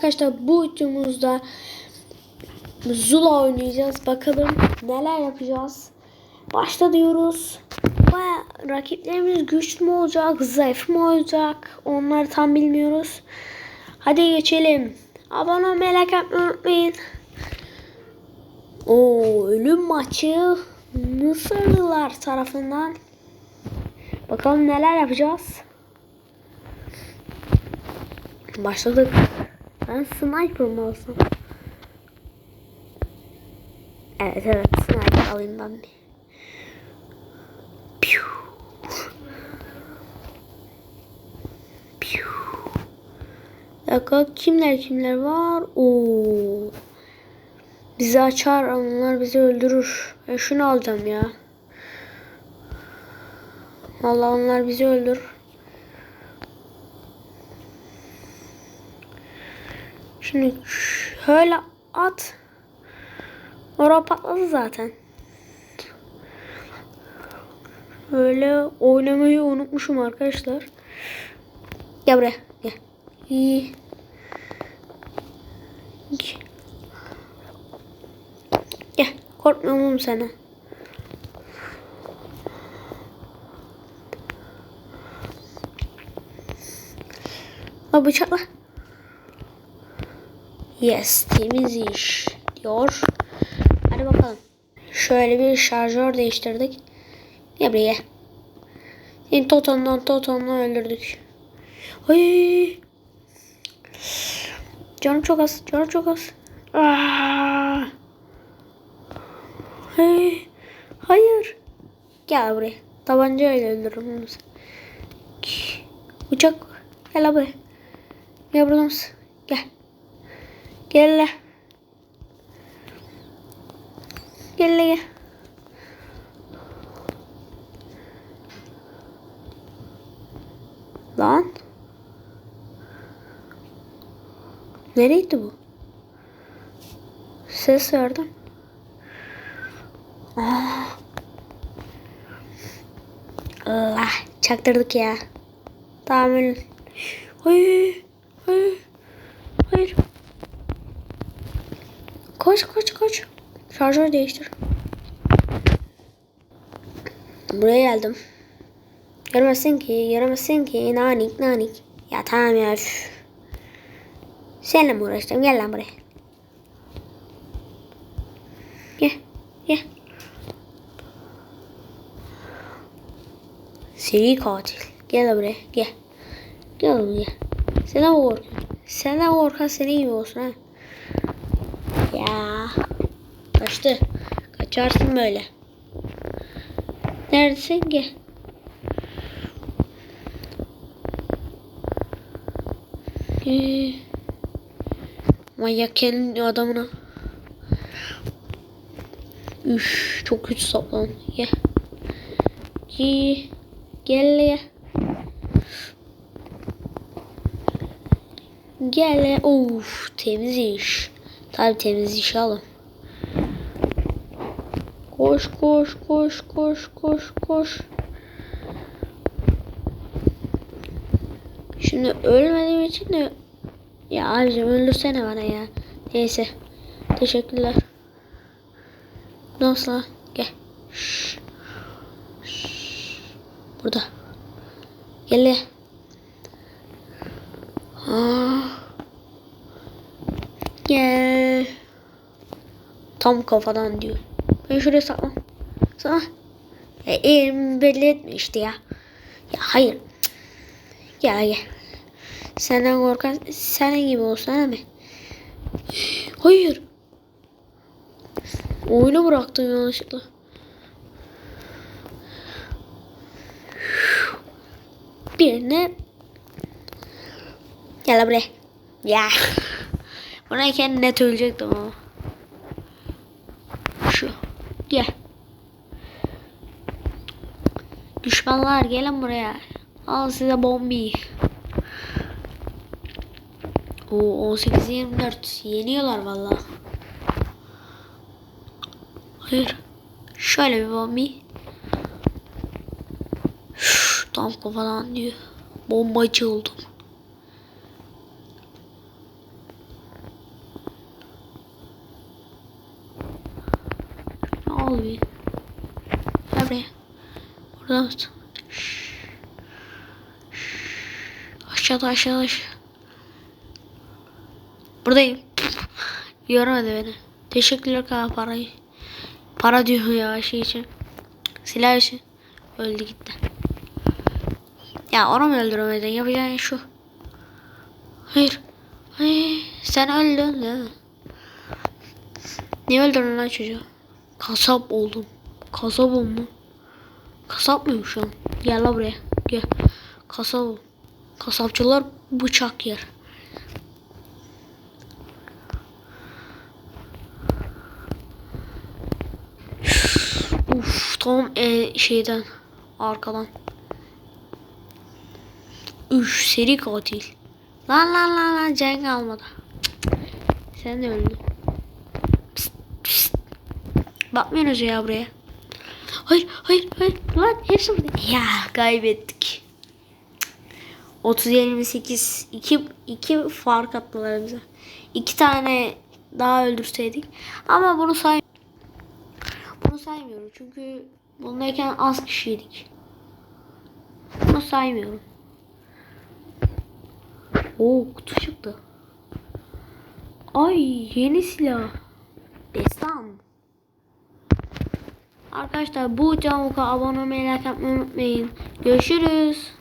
arkadaşlar bu videomuzda Zula oynayacağız. Bakalım neler yapacağız. Başta diyoruz. Baya rakiplerimiz güçlü mü olacak, zayıf mı olacak? Onları tam bilmiyoruz. Hadi geçelim. Abone olmayı, like yapmayı unutmayın. O ölüm maçı Mısırlılar tarafından. Bakalım neler yapacağız. Başladık. Ben sniper mı olsam? Evet evet sniper alayım ben bir. Piu. Piu. Dakika kimler kimler var? Oo. Bizi açar onlar bizi öldürür. Ben şunu alacağım ya. Vallahi onlar bizi öldürür. Şimdi şöyle at. Orada patladı zaten. Öyle oynamayı unutmuşum arkadaşlar. Gel buraya. Gel. İyi. Gel. Korkmuyorum oğlum sana. La bıçakla. Yes, temiz iş diyor. Hadi bakalım. Şöyle bir şarjör değiştirdik. Gel buraya. Seni totondan totondan öldürdük. Ay. Canım çok az. Canım çok az. Aa. Hey. Hayır. Gel buraya. Tabancayla öldürürüm onu. Uçak. Gel buraya. Gel buradan? Gel. Gel. Gel gel. Lan. Nereydi bu? Ses verdim. Aa. Allah çaktırdık ya. Tamam. Hayır. Hayır. Hayır. Koş koş koş. Şarjör değiştir. Buraya geldim. Görmezsin ki, göremezsin ki. Nanik nanik. Ya tamam ya. Üf. Seninle mi uğraşacağım? Gel lan buraya. Gel. Gel. Seri katil. Gel buraya. Gel. Gel buraya. Sen mi korkuyorsun? Sen de korkan senin gibi olsun ha. Ya. Kaçtı. Kaçarsın böyle. Neredesin ki? Ee, manyak kendi adamına. Üf, çok kötü saplan. Gel. Gel. Gel ya. Gel. Of temiz iş. Tabi temiz iş alın. Koş koş koş koş koş koş. Şimdi ölmediğim için de ya abicim öldürsene bana ya. Neyse. Teşekkürler. Nasıl? Gel. Şş. Şş. Burada. Gel. Aa. Gel. Tam kafadan diyor. Ben şuraya saklan. Sana. E, elim belli etmişti ya. Ya hayır. Gel gel. Senden korkan senin gibi olsana mi? Hayır. Oyunu bıraktım yanlışlıkla. Birine Gel buraya. Ya. Burayken net ölecektim ama. Düşmanlar gelin buraya. Al size bombi. O 18 24 yeniyorlar valla. Hayır. Şöyle bir bombi. Tam kafadan diyor. Bombacı oldum. Ne oluyor? Buraya. Şşş. Aşağıda aşağıda aşağı. Buradayım. Görmedi beni. Teşekkürler kanka parayı. Para diyor ya şey için. Silah için. Öldü gitti. Ya onu mu öldüremedin? Yapacağın şu. Hayır. Hayır. Sen öldün ya. Niye öldürdün lan çocuğu? Kasap oldum. Kasap mu? Kasap şu an? Gel la buraya. Gel. Kasap. Kasapçılar bıçak yer. Uf tam e, şeyden arkadan. Üf seri katil. Lan lan lan lan can kalmadı. Sen de öldün. Psst, psst. Bakmıyorsunuz ya buraya. Hayır hayır hayır. Lan hepsi. Ya kaybettik. 30 28 2 2 fark attılar bize. 2 tane daha öldürseydik. Ama bunu say bunu saymıyorum çünkü bundayken az kişiydik. Bunu saymıyorum. Oo kutu çıktı. Ay yeni silah. Arkadaşlar bu canavuka abone olmayı like yapmayı unutmayın. Görüşürüz.